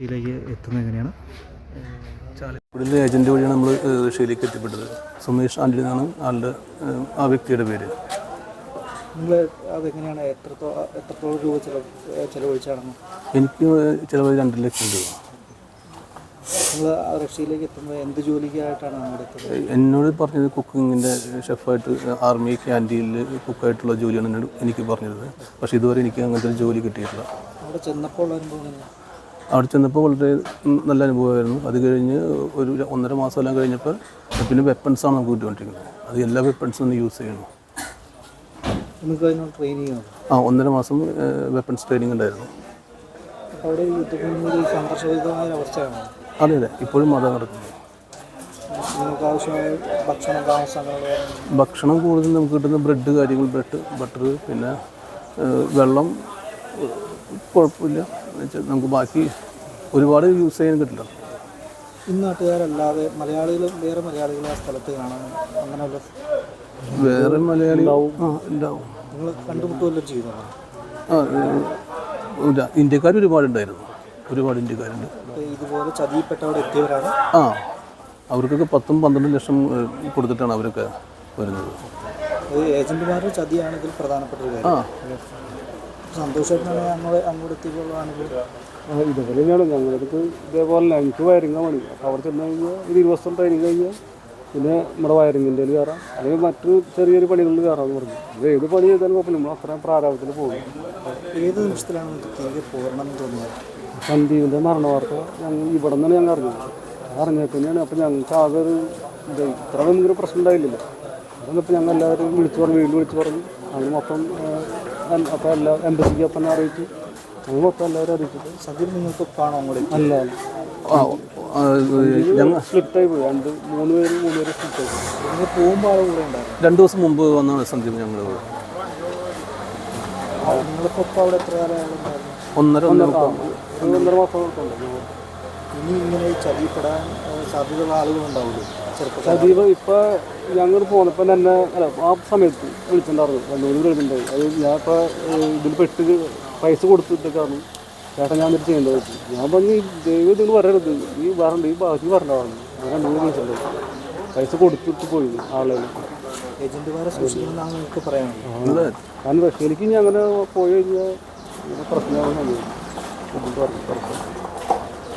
ിലേക്ക് എത്തുന്നത് എങ്ങനെയാണ്? ഇവിടുത്തെ ഏജന്റ് വഴിയാണ് നമ്മൾ റഷ്യയിലേക്ക് എത്തിപ്പെട്ടത്. സുമേഷ് ആന്റണി എന്നാണ് ആളുടെ ആ വ്യക്തിയുടെ പേര്. നിങ്ങൾ അതെങ്ങനെയാണ് എത്രത്തോളം എത്രത്തോളം രൂപ ചിലവ് ചിലവഴിച്ചാണെന്ന്? എനിക്ക് ചിലവ് രണ്ട് ലക്ഷം രൂപ. നിങ്ങൾ റഷ്യയിലേക്ക് എത്തുമ്പോൾ എന്ത് ജോലിക്കായിട്ടാണ് എത്തുന്നത്? എന്നോട് പറഞ്ഞത് കുക്കിങ്ങിന്റെ ഷെഫായിട്ട് ആർമി ക്യാന്റീനിൽ കുക്കായിട്ടുള്ള ജോലിയാണ് എന്നോട് എനിക്ക് പറഞ്ഞത്. പക്ഷേ ഇതുവരെ എനിക്ക് അങ്ങനത്തെ ഒരു ജോലി കിട്ടിയിട്ടില്ല. അവിടെ ചെന്നപ്പോൾ ഉള്ള അനുഭവം എങ്ങനെയാണ് അവിടെ ചെന്നപ്പോൾ വളരെ നല്ല അനുഭവമായിരുന്നു. അത് കഴിഞ്ഞ് ഒരു ഒന്നര മാസം എല്ലാം കഴിഞ്ഞപ്പോൾ പിന്നെ വെപ്പൺസാണ് നമുക്ക് കിട്ടിക്കൊണ്ടിരിക്കുന്നത്. അത് എല്ലാ വെപ്പൺസും ഒന്ന് യൂസ് ചെയ്യണം ട്രെയിനിങ് ആ ഒന്നര മാസം വെപ്പൺസ് ട്രെയിനിങ് ഉണ്ടായിരുന്നു. അതെ അതെ. ഇപ്പോഴും അതാണ് നടക്കുന്നത്. ഭക്ഷണം കൂടുതൽ നമുക്ക് കിട്ടുന്ന ബ്രെഡ് കാര്യങ്ങൾ ബ്രെഡ് ബട്ടർ പിന്നെ വെള്ളം കുഴപ്പമില്ല. എന്നുവെച്ചാൽ നമുക്ക് ബാക്കി ഒരുപാട് യൂസ് ചെയ്യാൻ കിട്ടില്ല. ഈ നാട്ടുകാരല്ലാതെ മലയാളികളും വേറെ മലയാളികളെ ആ സ്ഥലത്ത് കാണാൻ അങ്ങനെയുള്ള വേറെ മലയാളി ആ ഉണ്ടാവും. നിങ്ങൾ കണ്ടുമുട്ടുമല്ലോ ചെയ്യുന്നത് ആ ഇല്ല, ഇന്ത്യക്കാർ ഒരുപാടുണ്ടായിരുന്നു. ഒരുപാട് ഇന്ത്യക്കാരുണ്ട്. അപ്പോൾ ഇതുപോലെ ചതിയിൽപ്പെട്ടവിടെ എത്തിയവരാണ്? ആ അവർക്കൊക്കെ പത്തും പന്ത്രണ്ടും ലക്ഷം ഏഹ്, കൊടുത്തിട്ടാണ് അവരൊക്കെ വരുന്നത്. അത് ഏജന്റുമാരുടെ ചതിയാണ് ഇതിൽ പ്രധാനപ്പെട്ട ഒരു ആ. കാര്യം സന്തോഷമായിട്ടാണ് അങ്ങോട്ട് ആ, ഇതുപോലെ തന്നെയാണ്. ഞങ്ങളടുത്ത് ഇതേപോലെ എനിക്ക് വയറിംഗ് പണി. അപ്പോൾ അവിടെ ചെന്ന് കഴിഞ്ഞാൽ ഒരു ഇരുപത് ദിവസം ട്രെയിനിങ് കഴിഞ്ഞാൽ പിന്നെ നമ്മുടെ വയറിങ്ങിന്റെ കയറാം അല്ലെങ്കിൽ മറ്റു ചെറിയൊരു ചെറിയ പണികളിൽ കയറാമെന്ന് പറഞ്ഞു. അത് ഏത് പണി ചെയ്താലും കുഴപ്പമില്ല. നമ്മൾ അത്രയും പ്രാരാബ്ദത്തിൽ പോകും. ഏത് നിമിഷത്തിലാണ് തോന്നുന്നത്? സന്ദീപിന്റെ മരണ വാർത്ത ഞങ്ങൾ ഇവിടെ നിന്നാണ് ഞങ്ങൾ അറിഞ്ഞത്. അറിഞ്ഞത് തന്നെയാണ്. അപ്പോൾ ഞങ്ങൾക്ക് ആകെ ഒരു ഇത് ഇത്ര ഒരു പ്രശ്നം ഉണ്ടായില്ലല്ലോ. അതൊന്നിപ്പോൾ ഞങ്ങൾ എല്ലാവരും വിളിച്ചു പറഞ്ഞു വീണ്ടും വിളിച്ചു പറഞ്ഞു. അങ്ങനെ മൊത്തം അപ്പോൾ എല്ലാ എംബസിക്ക് അപ്പം അറിയിച്ചു ഞങ്ങൾ മൊത്തം എല്ലാവരും അറിയിച്ചിട്ട് സദ്യ നിങ്ങൾക്ക് കാണോ അല്ല ഞങ്ങൾ സ്പ്ലിറ്റായി പോയി. രണ്ട് മൂന്ന് പേര് മൂന്ന് പേര് സ്പ്ലിറ്റായി പോയി. നിങ്ങൾ പോകുമ്പോൾ ആളെ കൂടെ ഉണ്ടായിരുന്നു. രണ്ട് ദിവസം മുമ്പ് വന്നാണ് സന്ദീപ് ഞങ്ങൾ നിങ്ങളിപ്പോൾ അവിടെ എത്ര കാലം ഒന്നര ഒന്നര ഒന്നര മാസം. ഉണ്ട് ഇനി ഇങ്ങനെ ചതിപ്പെടാൻ സാധ്യതയുള്ള ആളുകളുണ്ടാവില്ലേ ഇപ്പോൾ സജീവ് ഇപ്പൊ ഞങ്ങൾ പോന്നപ്പോ തന്നെ അല്ല ആ സമയത്ത് വിളിച്ചിട്ടുണ്ടായിരുന്നു. രണ്ടു മൂന്ന് വിളിച്ചിട്ടുണ്ടായി. അത് ഞാൻ ഇപ്പൊ ഏഹ്, ഇതിൽ പെട്ട് പൈസ കൊടുത്തിട്ടൊക്കെയാണ് ചേട്ടൻ ചേട്ടാ ഞാൻ എന്നിട്ട് ചെയ്യേണ്ടത് വെച്ചു. ഞാൻ പറഞ്ഞു ദൈവം ഇതിന് വരരുത്. ഈ വരണ്ട ഈ ബാക്കി വരണ്ടാവുന്നു ഞാൻ രണ്ടു മൂന്ന് വിളിച്ചിട്ടുണ്ടായി പൈസ കൊടുത്തിട്ട് പോയി ആളുകൾ ഏജന്റുമാരെ സൂക്ഷിക്കണമെന്നാണ് നിങ്ങൾക്ക് പറയാനുള്ളത്. കാരണം റഷ്യയിലേക്ക് ഇനി അങ്ങനെ പോയി കഴിഞ്ഞാൽ പ്രശ്നമാണെന്ന് പ്രശ്നമാകും ബുദ്ധിമുട്ട് പറഞ്ഞു